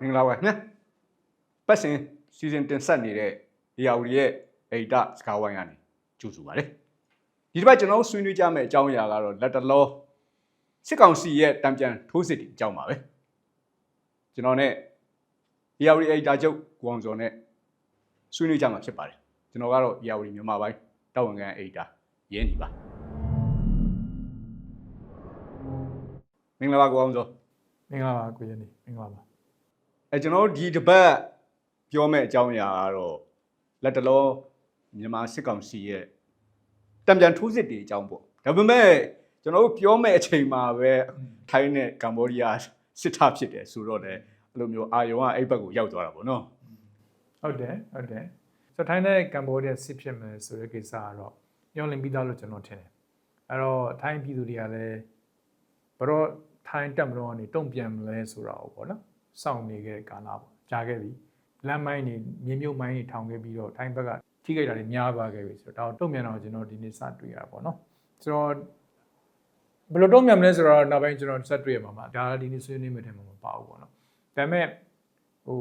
မင်္ဂလာပါခင်ဗျာပတ်စဉ်စီစဉ်တင်ဆက်နေတဲ့ဒီယာဝရီရဲ့အိတာစကားဝိုင်းကနေကြိုဆိုပါရစေဒီတစ်ပတ်ကျွန်တော်တို့ဆွေးနွေးကြမယ့်အကြောင်းအရာကတော့လက်တလောစစ်ကောင်စီရဲ့တံပြန်ထိုးစစ်တွေအကြောင်းပါပဲကျွန်တော်နဲ့ဒီယာဝရီအိတာချုပ်ကိုအောင်စောနဲ့ဆွေးနွေးကြမှာဖြစ်ပါတယ်ကျွန်တော်ကတော့ဒီယာဝရီမြန်မာပိုင်းတာဝန်ခံအိတာရင်းနေပါမင်္ဂလာပါကိုအောင်စောမင်္ဂလာပါကိုရနေမင်္ဂလာပါ အဲကျွန်တော်တို့ဒီတစ်ပတ်ပြောမယ့်အကြောင်းအရာကတော့လက်တလောမြန်မာစစ်ကောင်စီရဲ့တံပြန်ထိုးစစ်တွေအကြောင်းပေါ့ဒါပေမဲ့ကျွန်တော်တို့ပြောမယ့်အချိန်မှာပဲထိုင်းနဲ့ကမ္ဘောဒီးယားစစ်ထဖြစ်တယ်ဆိုတော့လည်းအဲ့လိုမျိုးအာယုံကအဲ့ဘက်ကိုရောက်သွားတာပေါ့နော်ဟုတ်တယ်ဟုတ်တယ်ဆိုတော့ထိုင်းနဲ့ကမ္ဘောဒီးယားစစ်ဖြစ်မယ်ဆိုတဲ့ကိစ္စကတော့ညှော်လင့်ပြီးသားလို့ကျွန်တော်ထင်တယ်အဲ့တော့ထိုင်းပြည်သူတွေကလည်းဘယ်တော့ထိုင်းတက်မလို့ကနေတုံ့ပြန်မလဲဆိုတာကိုပေါ့နော် စောင့်နေခဲ့ကာလပေါ့ကြာခဲ့ပြီလမ်းမိုင်းတွေမြေမြုပ်မိုင်းတွေထောင်ခဲ့ပြီးတော့ထိုင်းဘက်ကထိခိုက်တာတွေများသွားခဲ့ပြီဆိုတော့ဒါကိုတုံ့ပြန်တော့ကျွန်တော်ဒီနေ့စတွေ့ရတာပေါ့နော်ဆိုတော့ဘယ်လိုတုံ့ပြန်မလဲဆိုတော့နောက်ပိုင်းကျွန်တော်ဆက်တွေ့ရမှာပါဒါဒီနေ့ဆွေးနွေးမယ့်ထဲမှာမပါဘူးပေါ့နော်ဒါပေမဲ့ဟို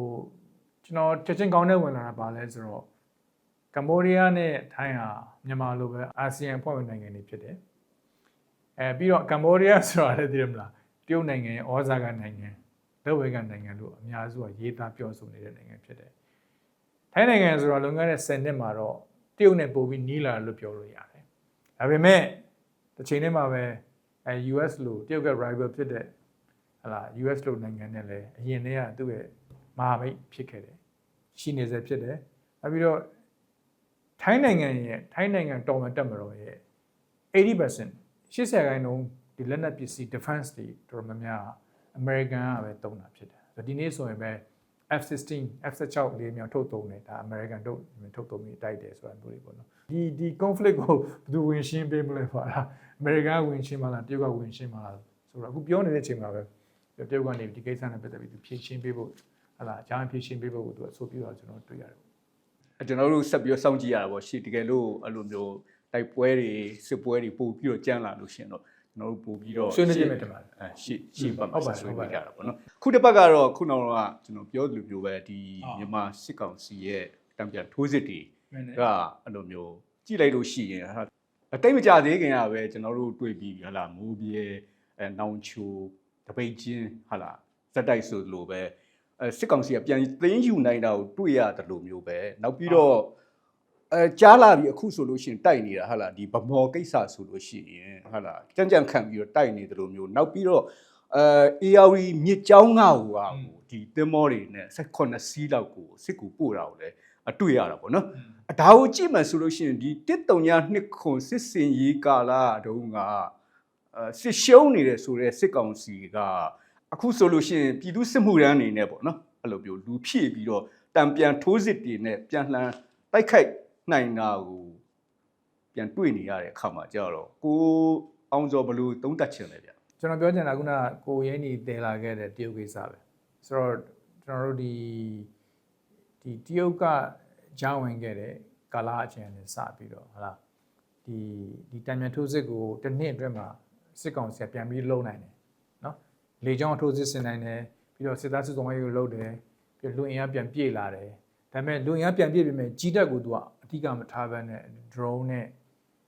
ကျွန်တော်ချက်ချင်းကောင်းတဲ့ဝင်လာတာပါလဲဆိုတော့ကမ္ဘောဒီးယားနဲ့ထိုင်းဟာမြန်မာလိုပဲအာဆီယံအဖွဲ့ဝင်နိုင်ငံတွေဖြစ်တယ်။အဲပြီးတော့ကမ္ဘောဒီးယားဆိုတာလည်းသိရမလားတရုတ်နိုင်ငံရဲ့ဩဇာကနိုင်ငံ လက်ဝဲကနိုင်ငံလို့အများစုကရေးသားပြောဆိုနေတဲ့နိုင်ငံဖြစ်တယ်။ထိုင်းနိုင်ငံဆိုတော့လွန်ခဲ့တဲ့10နှစ်မှာတော့တရုတ်နဲ့ပိုပြီးနီးလာတယ်လို့ပြောလို့ရတယ်။ဒါပေမဲ့တစ်ချိန်တည်းမှာပဲအဲ US လို့တရုတ်က rival ဖြစ်တဲ့ဟလာ US လို့နိုင်ငံနဲ့လည်းအရင်တည်းကသူ့ရဲ့မဟာမိတ်ဖြစ်ခဲ့တယ်ရှိနေစေဖြစ်တယ်နောက်ပြီးတော့ထိုင်းနိုင်ငံရဲ့ထိုင်းနိုင်ငံတော်မတက်မတော်ရဲ့80% 80ခိုင်နှုန်းဒီလက်နက်ပစ္စည်း defense တွေတော်တော်များများ American ကပဲတုံးတာဖြစ်တယ်ဆိုတော့ဒီနေ့ဆိုရင်ပဲ F16 F16 လေးမြောက်ထုတ်သုံးတယ်ဒါ American ထုတ်ထုတ်သုံးပြီးတိုက်တယ်ဆိုတာမျိုးတွေပေါ့နော်ဒီဒီ conflict ကိုဘယ်သူဝင်ရှင်းပေးမလဲပါလား American ဝင်ရှင်းမလားတရုတ်ကဝင်ရှင်းမလားဆိုတော့အခုပြောနေတဲ့အချိန်မှာပဲတရုတ်ကနေဒီကိစ္စနဲ့ပတ်သက်ပြီးသူဖြေရှင်းပေးဖို့ဟလာအကြောင်းဖြေရှင်းပေးဖို့ကိုသူအဆိုပြုတော့ကျွန်တော်တွေ့ရတယ်အဲကျွန်တော်တို့ဆက်ပြီးတော့စောင့်ကြည့်ရတာပေါ့ရှေ့တကယ်လို့အဲ့လိုမျိုးတိုက်ပွဲတွေစစ်ပွဲတွေပို့ပြီးတော့ကြမ်းလာလို့ရှရင်တော့ ကျွန်တော်တို့ပို့ပြီးတော့ဆွေးနွေးကြည့်မယ်တင်ပါတယ်အဲရှေ့ရှေ့ပတ်ဟုတ်မှာပါတယ်ဆွေးဟုတ်နွေးပါတယ်ကြတာပေါ့နော်ခုတစ်ပတ်ကတော့ခုနောက်တော့ကကျွန်တော်ပြောသလိုမျိုးပဲဒီအာမြန်မာစစ်ကောင်စီရဲ့တံပြန်ထိုးစစ်တွေမင်းနဲ့ကအဲ့လိုမျိုးကြည့်လိုက်လို့ရှိရင်ဟာအတိတ်မကြသေးခင်ကပဲကျွန်တော်တို့တွေ့ပြီးဟလာမိုးပြေအဲနောင်ချိုတပိတ်ချင်းဟာလာဇက်တိုက်ဆိုလိုပဲအဲစစ်ကောင်စီကပြန်သိမ်းယူနိုင်တာကိုတွေ့ရတယ်လို့မျိုးပဲနောက်ပြီးတော့ အဲကြားလာပြီအခုဆိုလို့ရှိရင်တိုက်နေတာဟာလာဒီဗမော်ကိစ္စဆိုလို့ရှိရင်ဟာလာကြမ်းကြမ်းခံပြီးတော့တိုက်နေတယ်လို့မျိုးနောက်ပြီးတော့အဲ AR မြစ်ကြောင်းငါ့ဟိုဟာဟိုဒီတင်မောတွေနဲ့16စီးလောက်ကိုစစ်ကူပို့တာကိုလည်းအတွေ့ရတာပေါ့နော်အဒါကိုကြည့်မှဆိုလို့ရှိရင်ဒီတစ်တုံညာနှစ်ခွန်စစ်စင်ရေးကာလတုန်းကအဲစစ်ရှုံးနေတဲ့ဆိုတဲ့စစ်ကောင်စီကအခုဆိုလို့ရှိရင်ပြည်သူစစ်မှုရန်အနေနဲ့ပေါ့နော်အဲ့လိုမျိုးလူဖြည့်ပြီးတော့တံပြန်ထိုးစစ်တွေနဲ့ပြန်လှန်တိုက်ခိုက် နိုင်တာကိုပြန်တွေ့နေရတဲ့အခါမှာကြတော့ကိုအောင်စောဘလို့သုံးတက်ချင်လဲဗျကျွန်တော်ပြောချင်တာကခုနကကိုရင်းညီတည်လာခဲ့တဲ့တရုတ်ကိစ္စပဲဆိုတော့ကျွန်တော်တို့ဒီဒီတရုတ်ကကြောင်းဝင်ခဲ့တဲ့ကာလအချိန်နဲ့စပြီးတော့ဟုတ်လားဒီဒီတံမြန်ထိုးစစ်ကိုတစ်နှစ်အတွင်းမှာစစ်ကောင်စီကပြန်ပြီးလုံနိုင်တယ်နော်လေကြောင်းထိုးစစ်ဆင်နိုင်တယ်ပြီးတော့စစ်သားစစ်ဆောင်ရေးကိုလုပ်တယ်ပြီးတော့လူအင်အားပြန်ပြေးလာတယ်ဒါပေမဲ့လူအင်အားပြန်ပြေးပြီမဲ့ကြီးတက်ကိုသူက အဓိကမထားဘဲနဲ့ drone နဲ့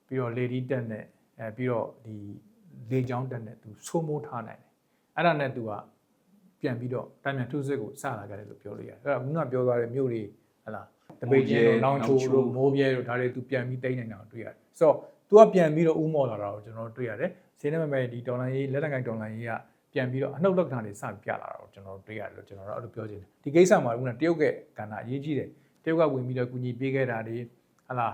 ပြီးတော့ lady တက်နဲ့အဲပြီးတော့ဒီလေချောင်းတက်နဲ့သူဆိုးမိုးထားနိုင်တယ်အဲ့ဒါနဲ့သူကပြန်ပြီးတော့တံမြန်ထုစစ်ကိုစလာကြတယ်လို့ပြောလို့ရတယ်အဲ့ဒါခုနပြောသွားတဲ့မြို့တွေဟလာတပိတ်ကျင်းတို့လောင်ချိုတို့မိုးပြဲတို့ဒါတွေသူပြန်ပြီးတိတ်နိုင်တာကိုတွေ့ရတယ်ဆိုတော့သူကပြန်ပြီးတော့ဥမော်လာတာကိုကျွန်တော်တို့တွေ့ရတယ်စင်းနေမဲ့ဒီဒေါ်လာရေးလက်နက်ကိုင်ဒေါ်လာရေးကပြန်ပြီးတော့အနှုတ်လောက်တာတွေစပြလာတာကိုကျွန်တော်တို့တွေ့ရတယ်လို့ကျွန်တော်တို့အဲ့လိုပြောချင်တယ်ဒီကိစ္စမှာခုနတရုတ်ကကဏ္ဍအရေးကြီးတယ်တရုတ်ကဝင်ပြီးတော့ကူညီပေးခဲ့တာတွေ ဟလာ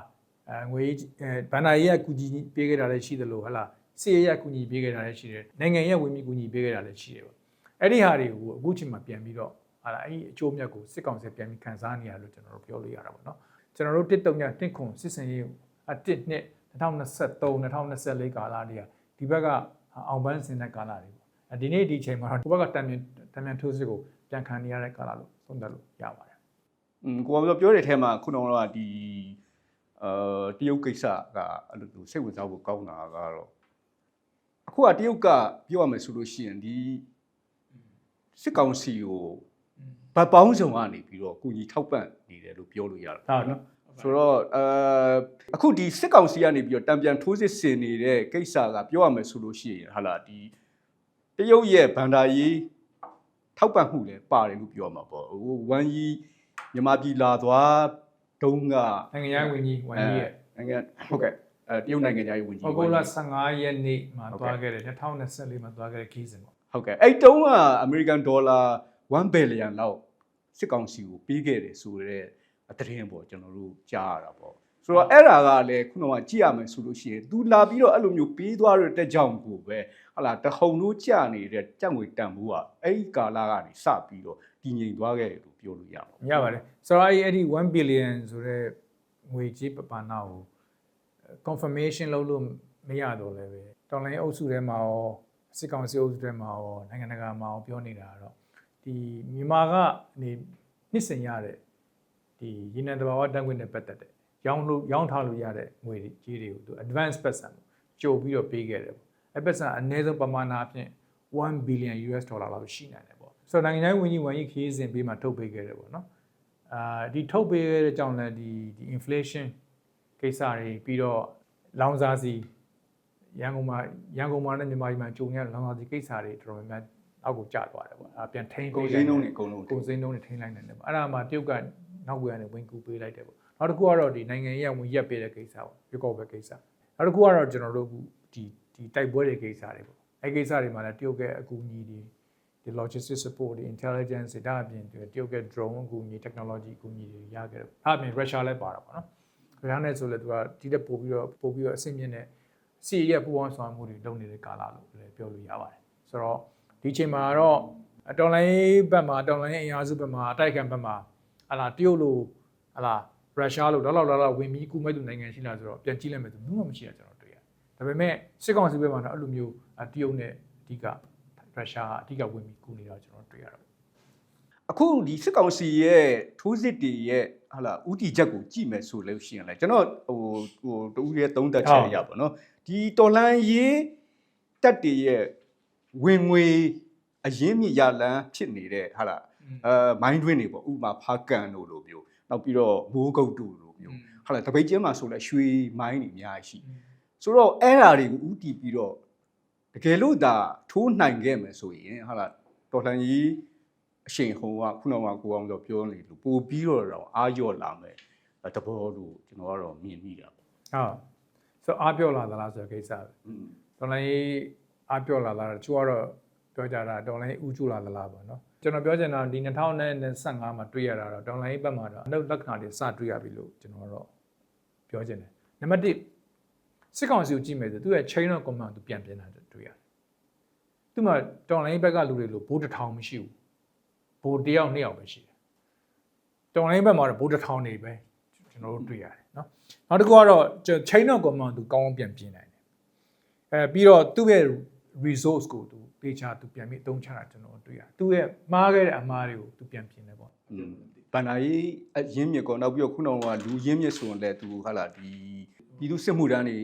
အဲငွေကြီးအဲဘန္နာရေးကကူညီပေးခဲ့တာလည်းရှိသလိုဟလာစီရေးကကူညီပေးခဲ့တာလည်းရှိတယ်နိုင်ငံရဲ့ဝင်ပြီးကူညီပေးခဲ့တာလည်းရှိတယ်ပေါ့အဲ့ဒီဟာတွေကိုအခုချိန်မှာပြန်ပြီးတော့ဟာလာအဲ့ဒီအကျိုးမြတ်ကိုစစ်ကောင်စီပြန်ပြီးခံစားနေရလို့ကျွန်တော်တို့ပြောလို့ရတာပေါ့နော်ကျွန်တော်တို့တစ်တုံညတစ်ခွန်စစ်စင်ရေးအတစ်နှစ်2023 2024ကာလတည်းကဒီဘက်ကအောင်ပန်းစင်တဲ့ကာလတွေပေါ့အဲဒီနေ့ဒီချိန်မှာတော့ဒီဘက်ကတံမြန်တံမြန်ထိုးစစ်ကိုပြန်ခံနေရတဲ့ကာလလို့သုံးသပ်လို့ရပါတယ်อืมကိုအောင်စောပြောတဲ့အထဲမှာခုနကတော့ဒီ အာတရုတ်ကိစ္စကအဲ့လိုမျိုးစိတ်ဝင်စားဖို့ကောင်းတာကတော့အခုကတရုတ်ကပြောရမယ်ဆိုလို့ရှိရင်ဒီစစ်ကောင်စီကိုဗတ်ပေါင်းစုံကနေပြီးတော့ကုညီထောက်ပံ့နေတယ်လို့ပြောလို့ရတာဟုတ်နော်ဆိုတော့အဲအခုဒီစစ်ကောင်စီကနေပြီးတော့တံပြန်ထိုးစစ်ဆင်နေတဲ့ကိစ္စကပြောရမယ်ဆိုလို့ရှိရင်ဟာလာဒီတရုတ်ရဲ့ဗန္ဒာရေးထောက်ပံ့မှုလည်းပါတယ်လို့ပြောမှာပေါ့ဟိုဝမ်ကြီးမြန်မာပြည်လာသွား တုံးကနိုင်ငံရေးဝန်ကြီးဝန်ကြီးရဲ့နိုင်ငံဟုတ်ကဲ့အဲတရုတ်နိုင်ငံသားရေးဝန်ကြီးဩဂုတ်လ15ရက်နေ့မှာသွားခဲ့တယ်2024မှာသွားခဲ့တဲ့ခီးစဉ်ပေါ့ဟုတ်ကဲ့အဲ့တုံးကအမေရိကန်ဒေါ်လာ1ဘီလီယံလောက်စစ်ကောင်စီကိုပေးခဲ့တယ်ဆိုတော့အသတင်းပေါ့ကျွန်တော်တို့ကြားရတာပေါ့ဆိုတော့အဲ့ဒါကလည်းခုနကကြည့်ရမယ်ဆိုလို့ရှိရင် तू လာပြီးတော့အဲ့လိုမျိုးပေးသွားတဲ့တက်ကြောင်ကိုပဲဟာလာတဟုန်တို့ကြာနေတဲ့ကြက်ငွေတန်ဖိုးကအဲ့ဒီကာလကနေစပြီးတော့ တည်ငြိမ်သွားခဲ့တယ်လို့ပြောလို့ရပါဘူးရပါတယ်ဆိုတော့အဲ့ဒီ1 billion ဆိုတဲ့ငွေကြေးပပနာကို confirmation လုပ်လို့မရတော့လည်းပဲတော်လိုင်းအုပ်စုထဲမှာရောစစ်ကောင်စီအုပ်စုထဲမှာရောနိုင်ငံတကာမှာရောပြောနေတာကတော့ဒီမြန်မာကနေနှစ်စဉ်ရတဲ့ဒီရင်းနှံတဘာဝတန်ခွင့်နဲ့ပတ်သက်တဲ့ရောင်းလို့ရောင်းထားလို့ရတဲ့ငွေကြီးတွေကိုသူ advance ပတ်စံကြိုပြီးတော့ပေးခဲ့တယ်ပေါ့အဲ့ပတ်စံအနည်းဆုံးပမာဏအဖြစ်1 billion US dollar လောက်ရှိနိုင်တယ်ပေါ့ ဆိုတော့နိုင်ငံတိုင်းဝန်ကြီးဝန်ကြီးခရီးစဉ်ပေးမှထုတ်ပေးခဲ့တယ်ပေါ့နော်အာဒီထုတ်ပေးခဲ့တဲ့ကြောင့်လည်းဒီဒီ inflation ကိစ္စတွေပြီးတော့လောင်စာစီရန်ကုန်မှာရန်ကုန်မှာနဲ့မြန်မာပြည်မှာကြုံရတဲ့လောင်စာစီကိစ္စတွေတော်တော်များများအောက်ကိုကျသွားတယ်ပေါ့အဲပြန်ထိန်းကုန်ပေးစည်လိုက်နှုန်းတွေအကုန်လုံးကုန်စည်နှုန်းတွေထိန်းလိုက်နိုင်တယ်ပေါ့အဲ့ဒါမှတရုတ်ကနောက်ကွယ်ကနေဝင်ကူပေးလိုက်တယ်ပေါ့နောက်တစ်ခုကတော့ဒီနိုင်ငံရေးကဝင်ရက်ပေးတဲ့ကိစ္စပေါ့ရွေးကောက်ပွဲကိစ္စနောက်တစ်ခုကတော့ကျွန်တော်တို့အခုဒီဒီတိုက်ပွဲတွေကိစ္စတွေပေါ့အဲ့ကိစ္စတွေမှာလည်းတရုတ်ကအကူအညီတွေ ဒီ logistic support တွေ intelligence တွေဒါအပြင်တရုတ်က drone အကူအညီ technology အကူအညီတွေရခဲ့တယ်။အဲ့အပြင် Russia လည်းပါတာပေါ့နော်။ Russia နဲ့ဆိုလည်းသူကဒီတက်ပို့ပြီးတော့ပို့ပြီးတော့အဆင့်မြင့်တဲ့စီရဲ့ပူပေါင်းဆောင်မှုတွေလုပ်နေတဲ့ကာလလို့လည်းပြောလို့ရပါတယ်။ဆိုတော့ဒီချိန်မှာတော့တော်လိုင်းဘက်မှာတော်လိုင်းအင်အားစုဘက်မှာအတိုက်ခံဘက်မှာဟလာတရုတ်လိုဟလာရုရှားလိုတော့လောက်တော့လောက်ဝင်ပြီးကူမဲ့သူနိုင်ငံရှိလားဆိုတော့ပြန်ကြည့်လိုက်မယ်ဆိုဘူးမှမရှိတာကျွန်တော်တွေ့ရတယ်။ဒါပေမဲ့စစ်ကောင်စီဘက်မှာတော့အဲ့လိုမျိုးတရုတ်နဲ့အဓိက ရုရှားအဓိကဝင်ပြီးကူနေတာကျွန်တော်တွေ့ရတော့အခုဒီစစ်ကောင်စီရဲ့ထိုးစစ်တွေရဲ့ဟာလာဥတီချက်ကိုကြည့်မယ်ဆိုလို့ရှိရင်လည်းကျွန်တော်ဟိုဟိုတူရဲ့သုံးသက်ချက်ရပါတော့ဒီတော်လန်ရေးတက်တွေရဲ့ဝင်ငွေအရင်းမြစ်ရလန်းဖြစ်နေတဲ့ဟာလာအဲမိုင်းတွင်းတွေပေါ့ဥပမာဖားကန်တို့လိုမျိုးနောက်ပြီးတော့မိုးကုတ်တို့လိုမျိုးဟာလာတပိတ်ကျင်းမှာဆိုလဲရွှေမိုင်းတွေအများကြီးရှိဆိုတော့အဲ့ဓာတွေကိုဥတီပြီးတော့ တကယ်လို့ဒါထိုးနိုင်ခဲ့မယ်ဆိုရင်ဟာလာတော်လန်ရေးအရှိန်ဟုန်ကခုနကကိုအောင်တော့ပြောနေလို့ပို့ပြီးတော့တော့အာရော့လာမယ်တဘောလို့ကျွန်တော်ကတော့မြင်မိတာပေါ့ဟုတ်ဆိုအားပြောလာသလားဆိုတဲ့ကိစ္စပဲอืมဒေါ်လာရေးအားပြောလာတာတချို့ကတော့ပြောကြတာဒေါ်လာရေးဥကျူလာသလားပေါ့နော်ကျွန်တော်ပြောချင်တာဒီ2025မှာတွေ့ရတာတော့ဒေါ်လာရေးဘက်မှာတော့အနုလက္ခဏာတွေစတွေ့ရပြီလို့ကျွန်တော်တော့ပြောချင်တယ်နံပါတ်1 စစ်ကောင်စီကိုကြည့်မယ်ဆိုသူရဲ့ chain of command သူပြန်ပြင်တာတွေ့ရတယ်သူမှဒေါ်လာရေးဘက်ကလူတွေလို့ဘိုးတစ်ထောင်မရှိဘူးဘိုးတစ်ယောက်နှစ်ယောက်ပဲရှိတယ်ဒေါ်လာရေးဘက်မှာတော့ဘိုးတစ်ထောင်နေပဲကျွန်တော်တို့တွေ့ရတယ်နော်နောက်တစ်ခုကတော့ chain of command သူကောင်းအောင်ပြန်ပြင်နိုင်တယ်အဲပြီးတော့သူ့ရဲ့ resource ကိုသူပေးချသူပြန်ပြီးအသုံးချတာကျွန်တော်တွေ့ရတယ်သူ့ရဲ့မှားခဲ့တဲ့အမှားတွေကိုသူပြန်ပြင်တယ်ပေါ့อืมဗန္နာရေးအရင်းမြစ်ကောနောက်ပြီးတော့ခုနကလူရင်းမြစ်ဆိုရင်လည်းသူဟာလာဒီ ပြည်သူစစ်မှုတန်းတွေ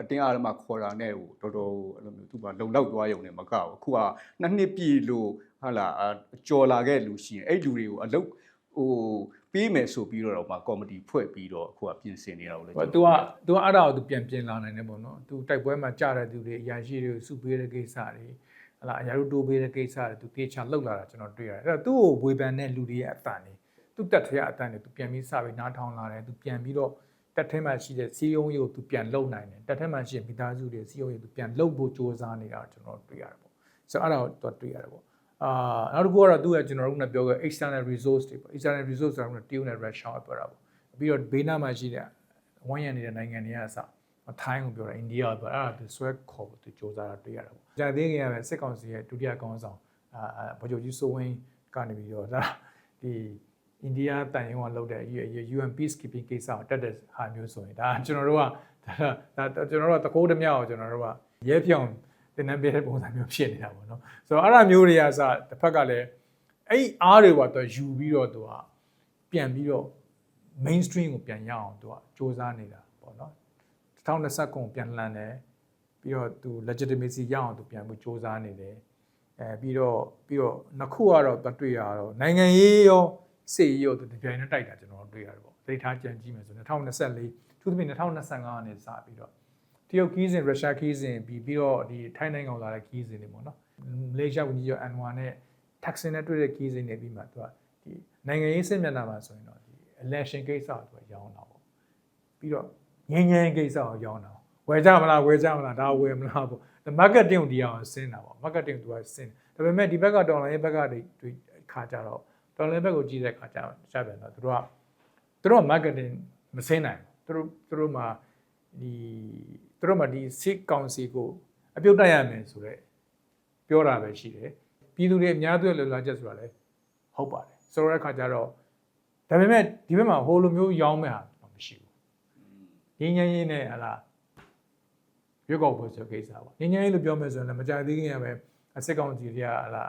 အတင်းအားမှာခေါ်တာနဲ့ဟိုတော်တော်အဲ့လိုမျိုးသူကလုံလောက်သွားရုံနဲ့မကဘူးအခုကနှစ်နှစ်ပြည့်လို့ဟာလာကြော်လာခဲ့လူရှိရင်အဲ့လူတွေကိုအလုတ်ဟိုပေးမယ်ဆိုပြီးတော့တော့မှကော်မတီဖွဲ့ပြီးတော့အခုကပြင်ဆင်နေတာကိုလည်း ဟို तू က तू ကအဲ့ဒါကို तू ပြန်ပြင်လာနိုင်တယ်ပေါ့နော် तू တိုက်ပွဲမှာကြားတဲ့သူတွေအရာရှိတွေကိုစုပေးတဲ့ကိစ္စတွေဟလာအရာတို့တိုးပေးတဲ့ကိစ္စတွေ तू တေချာလှုပ်လာတာကျွန်တော်တွေ့ရတယ်အဲ့တော့သူ့ကိုဝေဖန်တဲ့လူတွေရဲ့အတန်တွေသူ့တက်ထရအတန်တွေ तू ပြန်ပြီးစပြီးနားထောင်လာတယ် तू ပြန်ပြီးတော့ တက်ထဲမှာရှိတဲ့စီယုံရုပ်သူပြန်လုံနိုင်တယ်တက်ထဲမှာရှိတဲ့မိသားစုတွေစီယုံရုပ်သူပြန်လုံဖို့စူးစမ်းနေတာကျွန်တော်တွေ့ရတယ်ပေါ့ဆိုတော့အဲ့ဒါကိုတော့တွေ့ရတယ်ပေါ့အာနောက်တစ်ခုကတော့သူကကျွန်တော်တို့ကပြောခဲ့ external resource တွေပေါ့ external resource ဆိုတာကတရုတ်နဲ့ရုရှားပြောတာပေါ့ပြီးတော့ဘေးနားမှာရှိတဲ့ဝိုင်းရံနေတဲ့နိုင်ငံတွေကအစထိုင်းကိုပြောတာအိန္ဒိယပြောတာအဲ့ဒါသူဆွဲခေါ်ဖို့သူစူးစမ်းတာတွေ့ရတယ်ပေါ့ကြာသေးခင်ကပဲစစ်ကောင်စီရဲ့ဒုတိယကောင်ဆောင်အာဗိုလ်ချုပ်ကြီးစိုးဝင်းကနေပြီးတော့ဒါဒီ အိန္ဒိယတန်ရုံးကလုပ်တဲ့ UN peacekeeping ကိစ္စကိုတက်တဲ့ဟာမျိုးဆိုရင်ဒါကျွန်တော်တို့ကဒါဒါကျွန်တော်တို့ကတကိုးတမြောက်ကိုကျွန်တော်တို့ကရဲပြောင်တင်နှံပေးတဲ့ပုံစံမျိုးဖြစ်နေတာပေါ့နော်ဆိုတော့အဲ့ဒါမျိုးတွေကစတစ်ဖက်ကလည်းအဲ့ဒီအားတွေကတော့ယူပြီးတော့သူကပြန်ပြီးတော့ mainstream ကိုပြန်ရအောင်သူကစ조사နေတာပေါ့နော်2020ကိုပြန်လှန်တယ်ပြီးတော့သူ legitimacy ရအောင်သူပြန်ပြီးစ조사နေတယ် အဲပြီးတော့ပြီးတော့နှစ်ခုကတော့တွေ့တွေ့ရတော့နိုင်ငံရေးရော စစ်ရေးရောသူတပြိုင်တည်းတိုက်တာကျွန်တော်တို့တွေ့ရတယ်ပေါ့သိထားကြံကြည့်မယ်ဆို2024သူသဖြင့်2025ကနေစပြီးတော့တရုတ်ခီးစဉ်ရုရှားခီးစဉ်ပြီးပြီးတော့ဒီထိုင်းနိုင်ငံလာတဲ့ခီးစဉ်တွေပေါ့နော်မလေးရှားဝန်ကြီးချုပ်အန်ဝါနဲ့ taxin နဲ့တွေ့တဲ့ခီးစဉ်တွေပြီးမှသူကဒီနိုင်ငံရေးစစ်မျက်နှာမှာဆိုရင်တော့ဒီ election ကိစ္စကိုသူကရောင်းတာပေါ့ပြီးတော့ငင်းငင်းကိစ္စကိုရောင်းတာပေါ့ဝယ်ကြမလားဝယ်ကြမလားဒါဝယ်မလားပေါ့ marketing ကိုဒီအောင်ဆင်းတာပေါ့ marketing သူကဆင်းဒါပေမဲ့ဒီဘက်ကတော်လိုင်းဘက်ကတွေတွေ့ခါကြတော့ တော်လိုင်းဘက်ကိုကြည့်တဲ့ခါကျတော့ရှာပြန်တော့သူတို့ကသူတို့က marketing မဆင်းနိုင်ဘူးသူတို့သူတို့မှာဒီသူတို့မှာဒီ sick council ကိုအပြုတ်တိုက်ရမယ်ဆိုတော့ပြောတာပဲရှိတယ်ပြည်သူတွေအများစုလောလာချက်ဆိုတာလည်းဟုတ်ပါတယ်ဆိုတော့အခါကျတော့ဒါပေမဲ့ဒီဘက်မှာဟိုလိုမျိုးရောင်းမဲ့ဟာမရှိဘူးရင်းရင်းရင်းနဲ့ဟလာရွက်ကောက်ပွဲဆိုကိစ္စပါငင်းငင်းလေးလို့ပြောမယ်ဆိုရင်လည်းမကြသေးခင်ကပဲအစစ်ကောင်စီတွေကဟလာ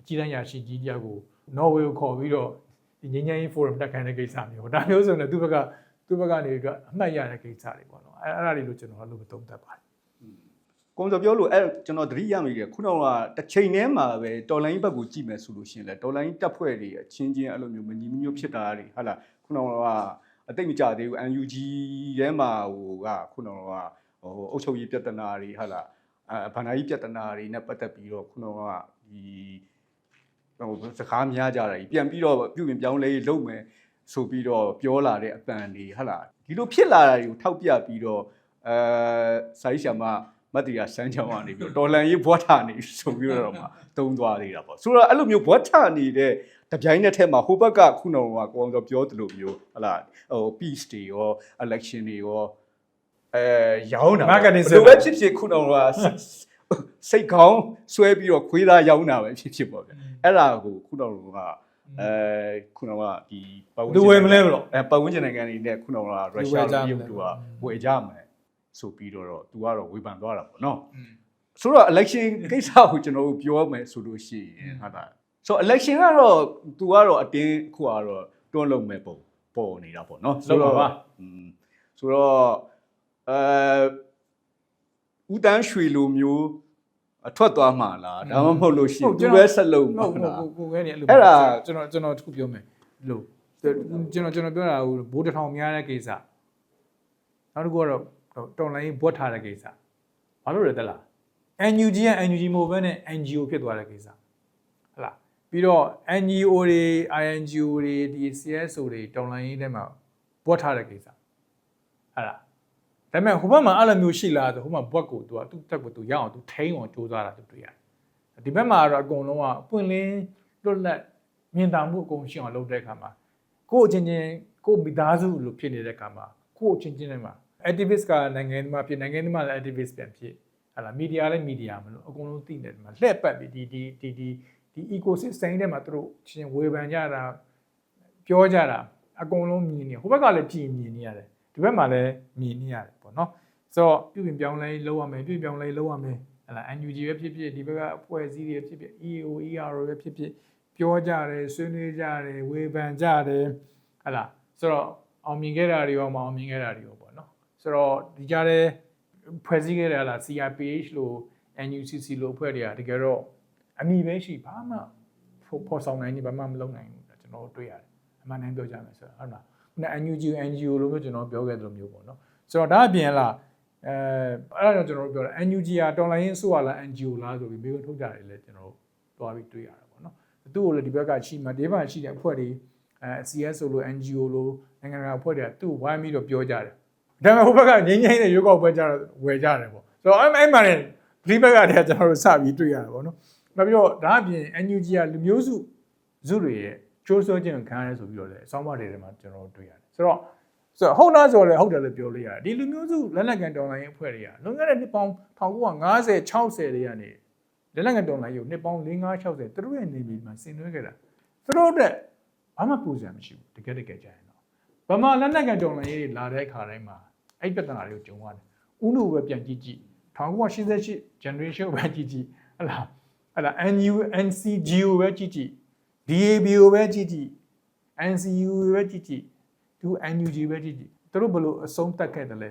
အကြီးတန်းရရှိကြီးတယောက်ကို နော်ဝေကိုခေါ်ပြီးတော့ဒီငင်းငင်းရေး forum တက်ခိုင်းတဲ့ကိစ္စမျိုးဒါမျိုးဆိုရင်လည်းသူ့ဘက်ကသူ့ဘက်ကနေပြီးအမှတ်ရတဲ့ကိစ္စတွေပေါ့နော်အဲအဲ့ဒါတွေလို့ကျွန်တော်လို့သုံးသပ်ပါတယ်ကုံစောပြောလို့အဲ့ကျွန်တော်သတိရမိတယ်ခုနကတစ်ချိန်တည်းမှာပဲတော်လိုင်းဘက်ကိုကြည့်မယ်ဆိုလို့ရှိရင်လေတော်လိုင်းတက်ဖွဲ့တွေအချင်းချင်းအဲ့လိုမျိုးမညီမညွတ်ဖြစ်တာတွေဟာလားခုနကအတိတ်မကြသေးဘူး UNG ထဲမှာဟိုကခုနကဟိုအုပ်ချုပ်ရေးပြဿနာတွေဟာလားအဲဗန္ဒာကြီးပြဿနာတွေနဲ့ပတ်သက်ပြီးတော့ခုနကဒီ ဟိုစကားများကြတာကြီးပြန်ပြီးတော့ပြုပြင်ပြောင်းလဲရေးလုပ်မယ်ဆိုပြီးတော့ပြောလာတဲ့အတန်တွေဟာလားဒီလိုဖြစ်လာတာတွေကိုထောက်ပြပြီးတော့အဲစာရေးဆရာမမတ်တီယာစမ်းချောင်းကနေပြီးတော့တော်လန်ရေးဘွားထာနေဆိုပြီးတော့မှတုံးသွားသေးတာပေါ့ဆိုတော့အဲ့လိုမျိုးဘွားထာနေတဲ့တပြိုင်နက်ထဲမှာဟိုဘက်ကခုနကကိုအောင်တော့ပြောသလိုမျိုးဟလာဟို peace တွေရော election တွေရောအဲရောင်းတာ Marketing ဘယ်လိုပဲဖြစ်ဖြစ်ခုနက စိတ်ကောင်းဆွဲပြီးတော့ခွေးသားရောင်းတာပဲဖြစ်ဖြစ်ပေါ့ဗျအဲ့ဒါကိုခုနကအဲခုနကဒီပတ်ဝန်းကျ လူ င် ဝယ်မလဲလို့ အဲပတ်ဝန်းကျင်နိုင်ငံတွေနဲ့ခုနကရုရှား လူဝယ်ကြမလဲ တို့တရုတ်တို့ကဝယ်ကြမယ်ဆိုပြီးတော့တော့ तू ကတော့ဝေဖန်သွားတာပေါ့နော်ဆိုတော့ election ကိစ္စကိုကျွန်တော်တို့ပြောမယ်ဆိုလို့ရှိရင်ဟာတာဆိုတော့ election ကတော့ तू ကတော့အတင်းခုကတော့တွန်းလုံးမဲ့ပုံပေါ်နေတာပေါ့နော် လုပ်ပါပါ อืมဆိုတော့အဲ ဦးတန်းရွှေလိုမျိုးအထွက်သွားမှာလားဒါမှမဟုတ်လို့ရှိရင်သူပဲဆက်လုံးမမှာဟုတ်လားဘူးကိုယ်ကနေအဲ့လိုအဲ့ဒါကျွန်တော်ကျွန်တော်တစ်ခုပြောမယ်လို့ကျွန်တော်ကျွန်တော်ပြောတာဟိုဘိုးတစ်ထောင်များတဲ့ကိစ္စနောက်တစ်ခုကတော့တော်လိုင်းဘွတ်ထားတဲ့ကိစ္စဘာလို့လဲတက်လား NUG က NUG မဟုတ်ဘဲနဲ့ NGO ဖြစ်သွားတဲ့ကိစ္စဟုတ်လားပြီးတော့ NGO တွေ INGO တွေဒီ CSO တွေတော်လိုင်းရေးထဲမှာဘွတ်ထားတဲ့ကိစ္စဟုတ်လား ဒါပေမဲ့ဟိုဘက်မှာအဲ့လိုမျိုးရှိလားဆိုဟိုမှာဘွတ်ကိုသူကသူ့တက်ကိုသူရအောင်သူထိန်းအောင်စူးစမ်းတာသူတွေ့ရတယ်ဒီဘက်မှာတော့အကုန်လုံးကပွင့်လင်းလွတ်လပ်မြင်သာမှုအကုန်ရှိအောင်လုပ်တဲ့အခါမှာကိုယ့်အချင်းချင်းကိုယ့်မိသားစုလိုဖြစ်နေတဲ့အခါမှာကိုယ့်အချင်းချင်းတွေမှာ activist ကနိုင်ငံမှာဖြစ်နိုင်ငံမှာလည်း activist ပြန်ဖြစ်ဟာလားမီဒီယာလည်းမီဒီယာမလို့အကုန်လုံးသိနေတယ်မှာလှည့်ပတ်ပြီးဒီဒီဒီဒီဒီ ecosystem ထဲမှာသူတို့ချင်းဝေဖန်ကြတာပြောကြတာအကုန်လုံးမြင်နေဟိုဘက်ကလည်းကြည်မြင်နေရတယ် ဒီဘက်မှာလည်းမြင်နေရတယ်ပေါ့နော်ဆိုတော့ပြုပြင်ပြောင်းလဲလုပ်ရမယ်ပြုပြင်ပြောင်းလဲလုပ်ရမယ်ဟလာ NUG ပဲဖြစ်ဖြစ်ဒီဘက်ကအဖွဲ့အစည်းတွေဖြစ်ဖြစ် EO ER ပဲဖြစ်ဖြစ်ပြောကြတယ်ဆွေးနွေးကြတယ်ဝေဖန်ကြတယ်ဟလာဆိုတော့အောင်မြင်ခဲ့တာတွေရောမအောင်မြင်ခဲ့တာတွေရောပေါ့နော်ဆိုတော့ဒီကြားထဲဖွဲ့စည်းခဲ့တဲ့ဟလာ CRPH လို့ NUCC လို့အဖွဲ့တွေကတကယ်တော့အမိပဲရှိဘာမှဖို့ဖော်ဆောင်နိုင်နေဘာမှမလုပ်နိုင်ဘူးကျွန်တော်တို့တွေ့ရတယ်အမှန်တမ်းပြောကြမယ်ဆိုတော့ဟုတ်လား ခုန NUG NGO လို့မျိုးကျွန်တော်ပြောခဲ့သလိုမျိုးပေါ့နော်ဆိုတော့ဒါအပြင်လားအဲအဲ့ဒါကြောင့်ကျွန်တော်တို့ပြောတာ NUG ကတော်လိုင်းရင်ဆိုရလား NGO လားဆိုပြီးမိခွန်းထုတ်ကြတယ်လေကျွန်တော်တို့တွားပြီးတွေ့ရတာပေါ့နော်သူ့ကိုလည်းဒီဘက်ကရှိမှဒီဘက်ကရှိတဲ့အဖွဲ့တွေအဲ CS ဆိုလို့ NGO လို့နိုင်ငံတကာအဖွဲ့တွေကသူ့ဝိုင်းပြီးတော့ပြောကြတယ်ဒါပေမဲ့ဟိုဘက်ကငင်းငင်းနဲ့ရုပ်ောက်ပွဲကြတော့ဝယ်ကြတယ်ပေါ့ဆိုတော့အဲ့အဲ့မှာလည်းဒီဘက်ကတည်းကကျွန်တော်တို့စပြီးတွေ့ရတယ်ပေါ့နော်နောက်ပြီးတော့ဒါအပြင် NUG ကလူမျိုးစုစုတွေရဲ့ ကျိုးဆွဲခြင်းခံရတယ်ဆိုပြီးတော့လည်းအဆောင်မတွေထဲမှာကျွန်တော်တို့တွေ့ရတယ်ဆိုတော့ဆိုတော့ဟုတ်လားဆိုတော့လည်းဟုတ်တယ်လို့ပြောလို့ရတယ်ဒီလူမျိုးစုလက်နက်ကန်တော်လိုင်းရဲ့အဖွဲ့တွေကလွန်ခဲ့တဲ့နှစ်ပေါင်း1950 60တွေကနေလက်နက်ကန်တော်လိုင်းရုပ်နှစ်ပေါင်း5 60သူတို့ရဲ့နေပြည်မှာဆင်နွှဲခဲ့တာသူတို့အတွက်ဘာမှပူစရာမရှိဘူးတကယ်တကယ်ကြာရင်တော့ဗမာလက်နက်ကန်တော်လိုင်းရေးလာတဲ့ခါတိုင်းမှာအဲ့ပြဿနာတွေကိုကြုံရတယ်ဥနုပဲပြန်ကြည့်ကြည့်1988 generation ပဲကြည့်ကြည့်ဟလာဟလာ NU NCGO ပဲကြည့်ကြည့် DABO ပဲကြည့်ကြည့် NCU ပဲကြည့်ကြည့်သူ NUG ပဲကြည့်ကြည့်သူတို့ဘယ်လိုအဆုံးတက်ခဲ့တယ်လဲ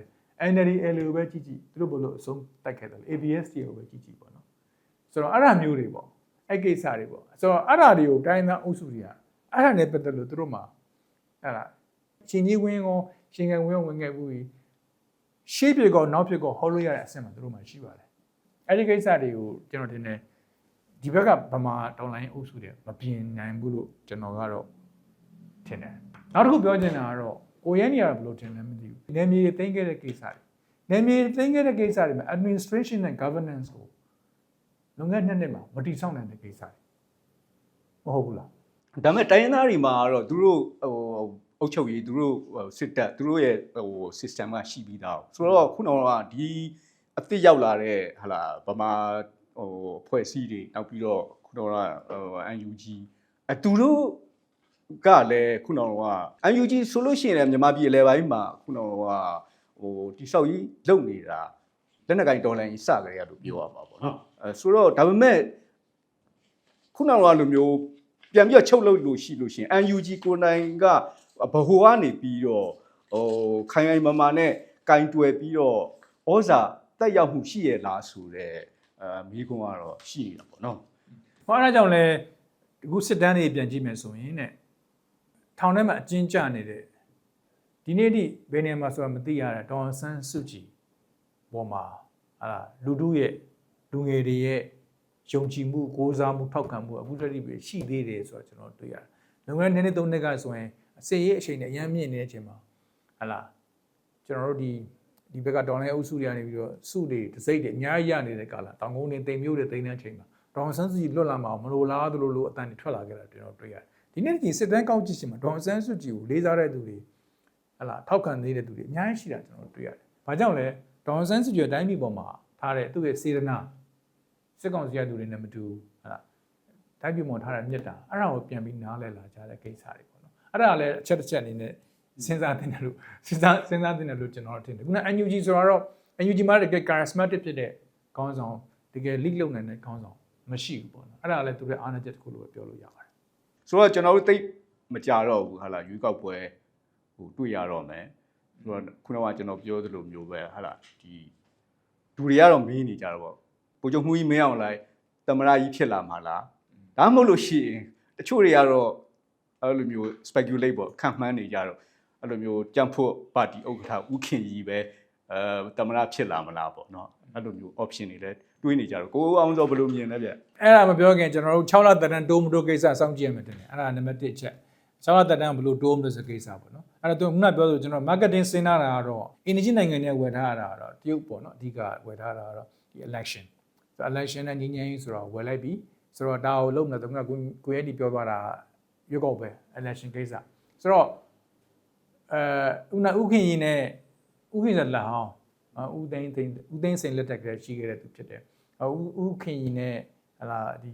NLL ပဲကြည့်ကြည့်သူတို့ဘယ်လိုအဆုံးတက်ခဲ့တယ်လဲ ABS တွေကိုပဲကြည့်ကြည့်ပေါ့နော်ဆိုတော့အဲ့ဒါမျိုးတွေပေါ့အဲ့ကိစ္စတွေပေါ့ဆိုတော့အဲ့ဒါတွေကိုတိုင်းသားအုပ်စုတွေကအဲ့ဒါနဲ့ပတ်သက်လို့သူတို့မှာအဲ့ဒါချင်းကြီးဝင်းကောရှင်ငယ်ဝင်းဝင်ခဲ့ဘူးရှေ့ပြေကောနောက်ပြေကောဟောလို့ရတဲ့အဆင့်မှာသူတို့မှာရှိပါတယ်အဲ့ဒီကိစ္စတွေကိုကျွန်တော်တင်တယ် ဒီဘက်ကဗမာဒေါ်လာရင်းအုပ်စုတွေမပြင်နိုင်ဘူးလို့ကျွန်တော်ကတော့ထင်တယ်နောက်တစ်ခုပြောချင်တာကတော့ကိုရဲနေရဘယ်လိုထင်လဲမသိဘူးနေမြေသိမ်းခဲ့တဲ့ကိစ္စတွေနေမြေသိမ်းခဲ့တဲ့ကိစ္စတွေမှာ administration and governance ကိုလွန်ခဲ့တဲ့နှစ်နှစ်မှာမတိဆောက်နိုင်တဲ့ကိစ္စတွေမဟုတ်ဘူးလားဒါပေမဲ့တိုင်းရင်းသားတွေမှာတော့သူတို့ဟိုအုပ်ချုပ်ရေးသူတို့ဟိုစစ်တပ်သူတို့ရဲ့ဟို system ကရှိပြီးသားဆိုတော့ခုနကဒီအသစ်ရောက်လာတဲ့ဟာလာဗမာ ဟိုဖွဲ့စည်းတွေနောက်ပြီးတော့ခုနကဟို UNG အသူတို့ကလည်းခုနက UNG ဆိုလို့ရှိရင်လည်းမြန်မာပြည်အလဲပိုင်းမှာခုနကဟိုတိဆောက်ရေးလုပ်နေတာလက်နက်ကင်ဒေါ်လာကြီးစကြရလို့ပြောရမှာပေါ့နော်အဲဆိုတော့ဒါပေမဲ့ခုနကလိုမျိုးပြန်ပြီးတော့ချုပ်လုပ်လို့ရှိလို့ရှင် UNG ကိုနိုင်ကဘဟိုကနေပြီးတော့ဟိုခိုင်ခိုင်မာမာနဲ့ကင်တွယ်ပြီးတော့ဩဇာတက်ရောက်မှုရှိရလားဆိုတော့ အဲမိကုန်းကတော့ရှိနေတာပေါ့နော်။ဟောအဲဒါကြောင့်လဲအခုစစ်တမ်းတွေပြန်ကြည့်မယ်ဆိုရင်တဲ့ထောင်ထဲမှာအကျဉ်းကျနေတဲ့ဒီနေ့ထိဘယ်နေရာမှာဆိုတာမသိရတဲ့ဒေါ်ဆန်းစုကြည်ပေါ်မှာဟာလာလူတို့ရဲ့လူငယ်တွေရဲ့ယုံကြည်မှုကိုးစားမှုထောက်ခံမှုအခုတည်းပဲရှိသေးတယ်ဆိုတော့ကျွန်တော်တွေ့ရတယ်။လုံငန်းနှစ်နှစ်သုံးနှစ်ကဆိုရင်အစေရေးအချိန်နဲ့အများမြင့်နေတဲ့အချိန်မှာဟာလာကျွန်တော်တို့ဒီ ဒီဘက်ကဒေါ်လာအုပ်စုတွေကနေပြီးတော့စုတွေတစိမ့်တွေအများကြီးရနေတဲ့ကာလတောင်ကုန်းတွေတိမ်မျိုးတွေတိမ်တဲ့အချိန်မှာဒေါ်ဆန်းစုကြည်လွတ်လာမှာမလို့လားသလိုလိုအတန်တွေထွက်လာခဲ့တာကျွန်တော်တွေ့ရတယ်။ဒီနေ့ဒီစစ်တမ်းကောက်ကြည့်ရှင်မှာဒေါ်ဆန်းစုကြည်ကိုလေးစားတဲ့သူတွေဟလာထောက်ခံသေးတဲ့သူတွေအများကြီးရှိတာကျွန်တော်တွေ့ရတယ်။ဘာကြောင့်လဲဒေါ်ဆန်းစုကြည်အတိုင်းပြည်ပေါ်မှာထားတဲ့သူ့ရဲ့စေတနာစစ်ကောင်စီရသူတွေနဲ့မတူဟလာတိုင်းပြည်ပေါ်ထားတဲ့မြတ်တာအဲ့ဒါကိုပြန်ပြီးနားလည်လာကြတဲ့ကိစ္စတွေပေါ့နော်။အဲ့ဒါလည်းအချက်တစ်ချက်အနေနဲ့ စဉ်းစားသင့်တယ်လို့စဉ်းစားစဉ်းစားသင့်တယ်လို့ကျွန်တော်ထင်တယ်ခုန NUG ဆိုတော့ NUG မှာတကယ် charismatic ဖြစ်တဲ့ခေါင်းဆောင်တကယ် lead လုပ်နိုင်တဲ့ခေါင်းဆောင်မရှိဘူးပေါ့နော်အဲ့ဒါလည်းသူရဲ့အားနည်းချက်တစ်ခုလို့ပြောလို့ရပါတယ်ဆိုတော့ကျွန်တော်တို့တိတ်မကြတော့ဘူးဟာလာရွေးကောက်ပွဲဟိုတွေ့ရတော့မယ်ဆိုတော့ခုနကကျွန်တော်ပြောသလိုမျိုးပဲဟာလာဒီလူတွေကတော့မင်းနေကြတော့ပေါ့ပုံချုပ်မှုကြီးမင်းအောင်လိုက်တမရကြီးဖြစ်လာမှာလားဒါမှမဟုတ်လို့ရှိရင်တချို့တွေကတော့အဲ့လိုမျိုး speculate ပေါ့ခံမှန်းနေကြတော့ အဲ့လိုမျိုးကြံ့ဖို့ပါတီဥက္ကဋ္ဌဦးခင်ကြီးပဲအဲတမရဖြစ်လာမလားပေါ့နော်အဲ့လိုမျိုး option တွေလည်းတွေးနေကြတော့ကိုအောင်စောဘယ်လိုမြင်လဲဗျအဲ့ဒါမပြောခင်ကျွန်တော်တို့6လတက်တန်းတိုးမတိုးကိစ္စစောင့်ကြည့်ရမယ်တင်တယ်အဲ့ဒါနံပါတ်1ချက်6လတက်တန်းဘယ်လိုတိုးမလို့ဆိုကိစ္စပေါ့နော်အဲ့တော့သူခုနပြောဆိုကျွန်တော် marketing စဉ်းစားတာကတော့ energy နိုင်ငံတွေဝယ်ထားတာကတော့တရုတ်ပေါ့နော်အဓိကဝယ်ထားတာကတော့ဒီ election ဆို election နဲ့ညီငယ်ရေးဆိုတော့ဝယ်လိုက်ပြီဆိုတော့ဒါကိုလုံးနေတော့ကကိုကိုရဲဒီပြောသွားတာရွက်ကောက်ပဲ election ကိစ္စဆိုတော့ အဲဦးနာဥခင်ရင်နဲ့ဥခင်စလက်ဟောင်းဦးသိန်းသိန်းဦးသိန်းစိန်လက်ထက်ကလေးရှိခဲ့တဲ့သူဖြစ်တယ်ဦးဥခင်ရင်နဲ့ဟလာဒီ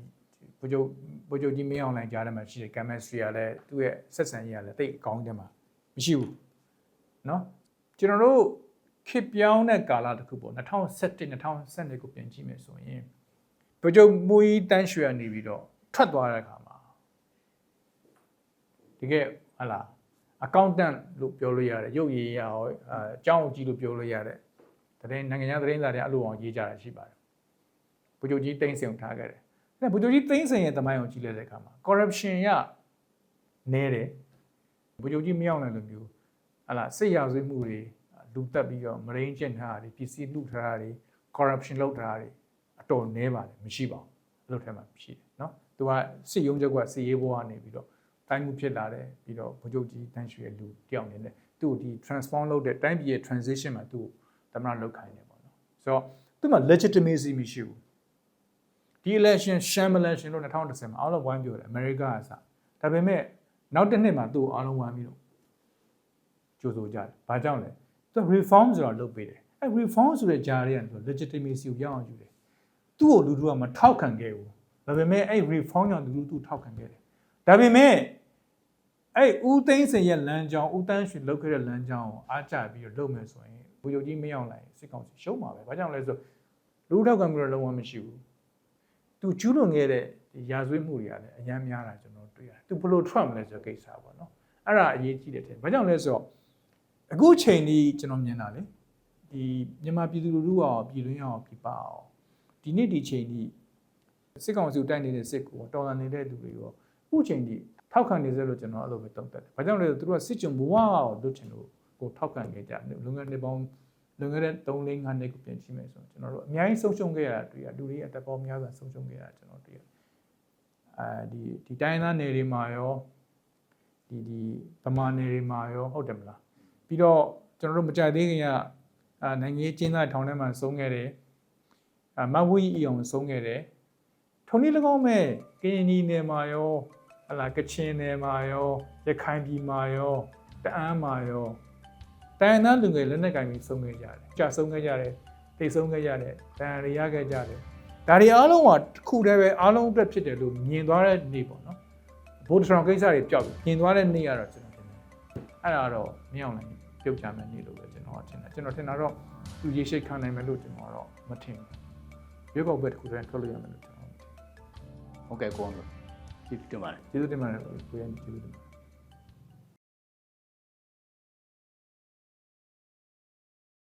ပူဂျိုပူဂျိုကြီးမင်းအောင်လိုင်းကြားထဲမှာရှိတဲ့ chemistry ကလည်းသူ့ရဲ့ဆက်ဆံရေးကလည်းတိတ်အကောင်းတယ်မှာမရှိဘူးเนาะကျွန်တော်တို့ခေတ်ပြောင်းတဲ့ကာလတစ်ခုပေါ့2017 2012ကိုပြန်ကြည့်မယ်ဆိုရင်ပူဂျိုမူကြီးတန်းရွှေကနေပြီးတော့ထွက်သွားတဲ့အခါမှာတကယ်ဟလာ အကောင့်တန့်လို့ပြောလို့ရတယ်ရုပ်ရည်ရရောအကြောင်းကြည့်လို့ပြောလို့ရတယ်တရင်နိုင်ငံခြားသတင်းစာတွေအဲ့လိုအောင်ရေးကြတာရှိပါတယ်ပူဂျိုကြီးတိမ့်စင်ထားခဲ့တယ်အဲ့ပူဂျိုကြီးတိမ့်စင်ရဲ့တမိုင်းအောင်ကြည့်လိုက်တဲ့အခါမှာ corruption ရနေတယ်ပူဂျိုကြီးမရောက်နိုင်လို့မျိုးဟလာစစ်ရာဇဝတ်မှုတွေလူတက်ပြီးတော့မရင်းကျင့်ထားတာတွေပစ္စည်းလူထားတာတွေ corruption လုပ်ထားတာတွေအတော်နည်းပါတယ်မရှိပါဘူးအဲ့လိုထဲမှာရှိတယ်เนาะသူကစစ်ရုံးချက်ကစစ်ရေးဘောကနေပြီးတော့ တိုင်းမှုဖြစ်လာတယ်ပြီးတော့ဗိုလ်ချုပ်ကြီးတန်းရွှေရဲ့လူတယောက်နေနဲ့သူ့ဒီ transform လုပ်တဲ့တိုင်းပြည်ရဲ့ transition မှာသူ့သမ္မတလုပ်ခိုင်းတယ်ပေါ့နော်ဆိုတော့သူ့မှာ legitimacy မရှိဘူးဒီ election sham election လို့2010မှာအားလုံးဝိုင်းပြောတယ် America ကစဒါပေမဲ့နောက်တစ်နှစ်မှာသူ့အားလုံးဝိုင်းပြီးတော့ကြိုးဆိုကြတယ်ဘာကြောင့်လဲသူ reform ဆိုတော့လုပ်ပေးတယ်အဲ reform ဆိုတဲ့ဂျာတွေကသူ legitimacy ကိုရအောင်ယူတယ်သူ့ကိုလူတို့ကမထောက်ခံခဲ့ဘူးဒါပေမဲ့အဲ့ reform ကြောင့်လူတို့သူ့ထောက်ခံခဲ့တယ်ဒါပေမဲ့ အဲ့ဦးသိန်းစင်ရဲ့လမ်းကြောင်းဦးတန်းရွှေလောက်ခဲ့တဲ့လမ်းကြောင်းကိုအားကျပြီးတော့လုပ်မယ်ဆိုရင်ဘူယုတ်ကြီးမရောက်လိုက်စစ်ကောင်စီရှုံးမှာပဲ။ဘာကြောင့်လဲဆိုလူထောက်ခံမှုတော့လုံးဝမရှိဘူး။ तू ကျူးလွန်ခဲ့တဲ့ဒီရာဇဝတ်မှုတွေကလည်းအများများတာကျွန်တော်တွေ့ရတယ်။ तू ဘယ်လိုထွက်မလဲဆိုကိစ္စပေါ့နော်။အဲ့ဒါအရေးကြီးတယ်တဲ့။ဘာကြောင့်လဲဆိုတော့အခုချိန်ကြီးကျွန်တော်မြင်တာလေဒီမြန်မာပြည်သူလူထုအောင်ပြည်တွင်းအောင်ပြည်ပအောင်ဒီနေ့ဒီချိန်ကြီးစစ်ကောင်စီကိုတိုက်နေတဲ့စစ်ကိုတော်လှန်နေတဲ့သူတွေရောအခုချိန်ထိ ထောက်ခံနေစေလို့ကျွန်တော်အဲ့လိုပဲတုံ့တက်တယ်။ဘာကြောင့်လဲဆိုတော့သူတို့ကစစ်ကြုံဘဝကိုလွတ်ချင်လို့ကိုထောက်ခံနေကြတယ်။လုံငယ်နှစ်ပေါင်းလုံခဲ့တဲ့3 4 5နှစ်ကိုပြင်ကြည့်မယ်ဆိုတော့ကျွန်တော်တို့အများကြီးဆုံးရှုံးခဲ့ရတာတွေ့ရလူတွေအတက်ပေါင်းများစွာဆုံးရှုံးခဲ့ရတာကျွန်တော်တွေ့ရအဲဒီဒီတိုင်းသားနယ်တွေမှာရောဒီဒီဗမာနယ်တွေမှာရောဟုတ်တယ်မလားပြီးတော့ကျွန်တော်တို့မကြိုက်သေးခင်ကအာနိုင်ငံရေးကျင်းသားထောင်ထဲမှာဆုံးခဲ့တယ်အာမဝီအီအောင်ဆုံးခဲ့တယ်ထုံနည်း၎င်းမဲ့ကရင်ပြည်နယ်မှာရော ဟလာကချင်နယ်မှာရောရခိုင်ပြည်မှာရောတအန်းမှာရောတိုင်းသားလူငယ်လက်နက်ကင်ပြီးဆုံးခဲ့ကြတယ်။ကြာဆုံးခဲ့ကြတယ်။တိတ်ဆုံးခဲ့ကြတယ်။တန်ရရခဲ့ကြတယ်။ဒါတွေအားလုံးကတစ်ခုတည်းပဲအားလုံးအတွက်ဖြစ်တယ်လို့မြင်သွားတဲ့နေ့ပေါ့နော်။ဘိုးတဆောင်ကိစ္စတွေပျောက်ပြီ။မြင်သွားတဲ့နေ့ကတော့ကျွန်တော်ထင်တယ်။အဲ့ဒါတော့မင်းအောင်လည်းပြုတ်ချမယ်နေ့လို့ပဲကျွန်တော်ကထင်တယ်။ကျွန်တော်ထင်တာတော့သူရေရှိတ်ခံနိုင်မယ်လို့ကျွန်တော်ကတော့မထင်ဘူး။ရွေးကောက်ပွဲတစ်ခုတည်းထွက်လို့ရမယ်လို့ကျွန်တော်မထင်ဟုတ်ကဲ့ကိုအောင် လို့ကျေး